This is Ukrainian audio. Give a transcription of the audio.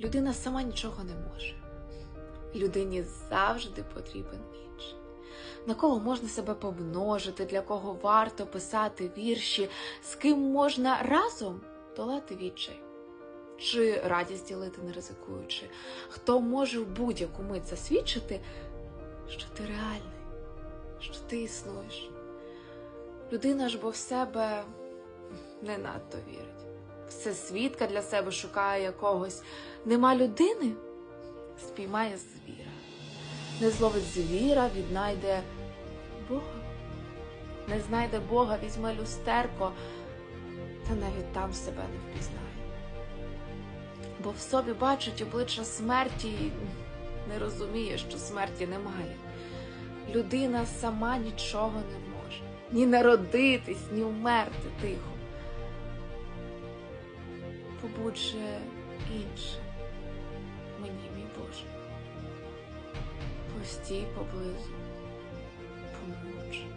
Людина сама нічого не може. Людині завжди потрібен інший. На кого можна себе помножити, для кого варто писати вірші, з ким можна разом долати відчай, чи радість ділити не ризикуючи, хто може в будь-яку мить засвідчити, що ти реальний, що ти існуєш. Людина ж бо в себе не надто вірить. Все свідка для себе шукає якогось. Нема людини, спіймає звіра. Не зловить звіра, віднайде Бога. Не знайде Бога, візьме люстерко, та навіть там себе не впізнає. Бо в собі бачить обличчя смерті і не розуміє, що смерті немає. Людина сама нічого не може ні народитись, ні вмерти тихо. Побудь інше, мені, мій Боже. Постій поблизу, помовчи.